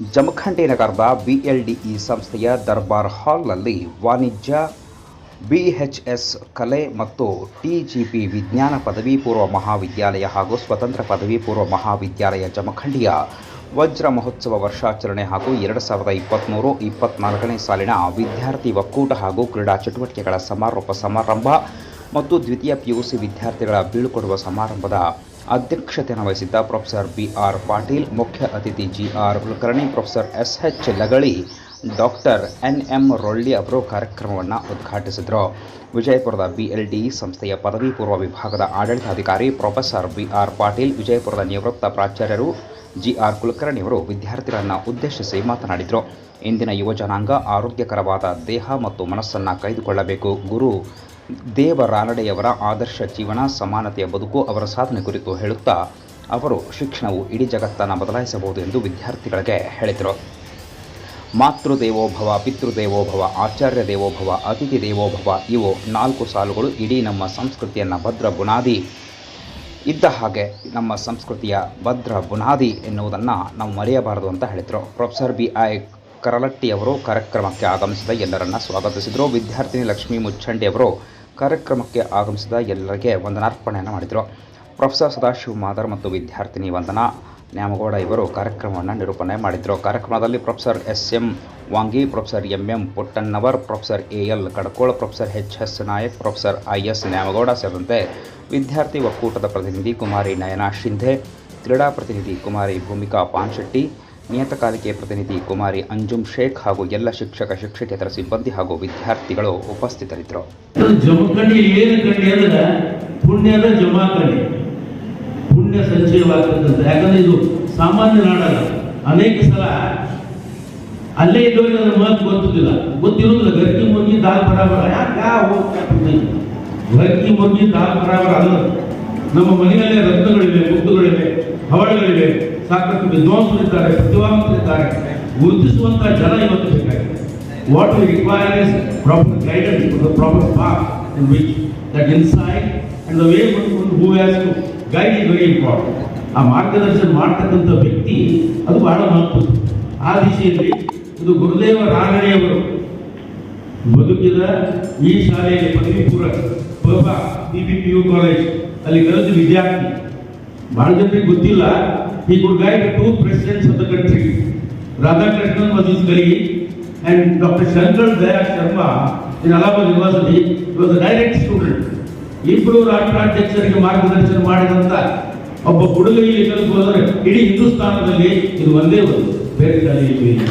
ಜಮಖಂಡಿ ನಗರದ ಬಿಎಲ್ಡಿಇ ಸಂಸ್ಥೆಯ ದರ್ಬಾರ್ ಹಾಲ್ನಲ್ಲಿ ವಾಣಿಜ್ಯ, ಬಿಎಚ್ಎಸ್ ಕಲೆ ಮತ್ತು ಟಿಜಿಪಿ ವಿಜ್ಞಾನ ಪದವಿ ಪೂರ್ವ ಮಹಾವಿದ್ಯಾಲಯ ಹಾಗೂ ಸ್ವತಂತ್ರ ಪದವಿ ಪೂರ್ವ ಮಹಾವಿದ್ಯಾಲಯ ಜಮಖಂಡಿಯ ವಜ್ರ ಮಹೋತ್ಸವ ವರ್ಷಾಚರಣೆ ಹಾಗೂ ಎರಡು ಸಾವಿರದ ಇಪ್ಪತ್ತ್ಮೂರು ಇಪ್ಪತ್ತ್ನಾಲ್ಕನೇ ಸಾಲಿನ ವಿದ್ಯಾರ್ಥಿ ಒಕ್ಕೂಟ ಹಾಗೂ ಕ್ರೀಡಾ ಚಟುವಟಿಕೆಗಳ ಸಮಾರೋಪ ಸಮಾರಂಭ ಮತ್ತು ದ್ವಿತೀಯ ಪಿಯುಸಿ ವಿದ್ಯಾರ್ಥಿಗಳ ಬೀಳ್ಕೊಡುವ ಸಮಾರಂಭದ ಅಧ್ಯಕ್ಷತೆಯನ್ನು ವಹಿಸಿದ್ದ ಪ್ರೊಫೆಸರ್ ಬಿ ಆರ್ ಪಾಟೀಲ್, ಮುಖ್ಯ ಅತಿಥಿ G R Kulkarni, professor S H Lagali, doctor N M Rolli ಅವರು ಕಾರ್ಯಕ್ರಮವನ್ನು ಉದ್ಘಾಟಿಸಿದರು. ವಿಜಯಪುರದ ಬಿಎಲ್ಡಿ ಸಂಸ್ಥೆಯ ಪದವಿ ಪೂರ್ವ ವಿಭಾಗದ ಆಡಳಿತಾಧಿಕಾರಿ ಪ್ರೊಫೆಸರ್ ಬಿ ಆರ್ ಪಾಟೀಲ್, ವಿಜಯಪುರದ ನಿವೃತ್ತ ಪ್ರಾಚಾರ್ಯರು ಜಿ ಆರ್ ಕುಲಕರ್ಣಿ ಅವರು ವಿದ್ಯಾರ್ಥಿಗಳನ್ನು ಉದ್ದೇಶಿಸಿ ಮಾತನಾಡಿದರು. ಇಂದಿನ ಯುವ ಜನಾಂಗ ಆರೋಗ್ಯಕರವಾದ ದೇಹ ಮತ್ತು ಮನಸ್ಸನ್ನು ಕಾಯ್ದುಕೊಳ್ಳಬೇಕು ಗುರು ದೇವರಾನಡೆಯವರ ಆದರ್ಶ ಜೀವನ, ಸಮಾನತೆಯ ಬದುಕು ಅವರ ಸಾಧನೆ ಕುರಿತು ಹೇಳುತ್ತಾ ಅವರು ಶಿಕ್ಷಣವು ಇಡೀ ಜಗತ್ತನ್ನು ಬದಲಾಯಿಸಬಹುದು ಎಂದು ವಿದ್ಯಾರ್ಥಿಗಳಿಗೆ ಹೇಳಿದರು. ಮಾತೃದೇವೋಭವ, ಪಿತೃದೇವೋಭವ, ಆಚಾರ್ಯ ದೇವೋಭವ, ಅತಿಥಿ ದೇವೋಭವ ಇವು ನಾಲ್ಕು ಸಾಲುಗಳು ಇಡೀ ನಮ್ಮ ಸಂಸ್ಕೃತಿಯನ್ನು ಭದ್ರ ಬುನಾದಿ. ಇದ್ದ ಹಾಗೆ ನಮ್ಮ ಸಂಸ್ಕೃತಿಯ ಭದ್ರ ಬುನಾದಿ ಎನ್ನುವುದನ್ನು ನಾವು ಮರೆಯಬಾರದು ಅಂತ ಹೇಳಿದರು. Professor B. ಐ. ಕರಲಟ್ಟಿಯವರು ಕಾರ್ಯಕ್ರಮಕ್ಕೆ ಆಗಮಿಸಿದ ಎಲ್ಲರನ್ನ ಸ್ವಾಗತಿಸಿದರು. ವಿದ್ಯಾರ್ಥಿನಿ ಲಕ್ಷ್ಮೀ ಮುಚ್ಚಂಡಿ ಅವರು ಕಾರ್ಯಕ್ರಮಕ್ಕೆ ಆಗಮಿಸಿದ ಎಲ್ಲರಿಗೆ ವಂದನಾರ್ಪಣೆಯನ್ನು ಮಾಡಿದರು. ಪ್ರೊಫೆಸರ್ ಸದಾಶಿವ ಮಾದರ್ ಮತ್ತು ವಿದ್ಯಾರ್ಥಿನಿ ವಂದನಾ ನ್ಯಾಮಗೌಡ ಇವರು ಕಾರ್ಯಕ್ರಮವನ್ನು ನಿರೂಪಣೆ ಮಾಡಿದರು. ಕಾರ್ಯಕ್ರಮದಲ್ಲಿ professor S M Vangi, professor M M Puttannavar, professor A L Kadakol, professor H S Nayak, professor I S Nyamagouda ಸೇರಿದಂತೆ ವಿದ್ಯಾರ್ಥಿ ಒಕ್ಕೂಟದ ಪ್ರತಿನಿಧಿ ಕುಮಾರಿ ನಯನಾ ಶಿಂಧೆ, ಕ್ರೀಡಾ ಪ್ರತಿನಿಧಿ ಕುಮಾರಿ ಭೂಮಿಕಾ ಪಾನ್ಶೆಟ್ಟಿ ನಿಯತಕಾಲಿಕೆ ಪ್ರತಿನಿಧಿ ಕುಮಾರಿ ಅಂಜುಮ್ ಶೇಖ್ ಹಾಗೂ ಎಲ್ಲ ಶಿಕ್ಷಕ, ಶಿಕ್ಷಕೇತರ ಸಿಬ್ಬಂದಿ ಹಾಗೂ ವಿದ್ಯಾರ್ಥಿಗಳು ಉಪಸ್ಥಿತರಿದ್ದರು. ಪುಣ್ಯದ ಜಮಾಕಣಿ ಪುಣ್ಯ ಸಂಚಯವಾಗ್ತದಂತೆ ಯಾಕಂದ್ರೆ ಇದು ಸಾಮಾನ್ಯ ನಾಡಲ್ಲ ಅನೇಕ ಸಲ ಅಲ್ಲೇ ಇದ್ದವರಿಗೆ ಅದ್ರ ಮಹತ್ವ ಗೊತ್ತಿಲ್ಲ ಗೊತ್ತಿರೋದಿಲ್ಲ ಗರ್ಕಿ ಮುರ್ಗಿ ದಾಲ್ ಬರಾಬರ ಯಾಕೆ ಗರ್ಕಿ ಮುರ್ಗಿ ದಾಲ್ ಬರಾಬರ ಅಲ್ಲ. ನಮ್ಮ ಮನೆಯಲ್ಲೇ ಮುತ್ತುಗಳಿವೆ ಹವಳಗಳಿವೆ ಸಾಕಷ್ಟು ವಿದ್ವಾಂಸರಿದ್ದಾರೆ ಪ್ರತಿಭಾವಂತರಿದ್ದಾರೆ ಗುರುತಿಸುವಂತಹ ಜನ ಇವತ್ತು ಬೇಕಾಗಿದೆ. What we require is proper guidance proper path in which that inside and the way who has to guide is very important. ಆ ಮಾರ್ಗದರ್ಶನ ಮಾಡ್ತಕ್ಕಂಥ ವ್ಯಕ್ತಿ, ಅದು ಬಹಳ ಮಹತ್ವ ಆ ದಿಶೆಯಲ್ಲಿ ಇದು ಗುರುದೇವ ರಾಗಣೆಯವರು ಬದುಕಿದ ಈ ಶಾಲೆಯಲ್ಲಿ ಪದವಿ ಪೂರ್ವ P B P U college ಅಲ್ಲಿ ಕಲಿತು ವಿದ್ಯಾರ್ಥಿ. ಬಹಳ ಜನರಿಗೆ ಗೊತ್ತಿಲ್ಲ ಈ good guide to presidents of the country Radhakrishnan was is ಕಲಿ and doctor Shankar Daya Sharma in Allahabad University was direct student. ಇಬ್ಬರು ರಾಷ್ಟ್ರಾಧ್ಯಕ್ಷರಿಗೆ ಮಾರ್ಗದರ್ಶನ ಮಾಡಿದಂತ ಒಬ್ಬ ಹುಡುಗ ಇಲ್ಲಿ ಕಲಿತು ಇಡೀ ಹಿಂದೂಸ್ತಾನದಲ್ಲಿ ಇದು ಒಂದೇ ಒಂದು ಬೇರೆ ಶಾಲೆ ಇಲ್ಲ.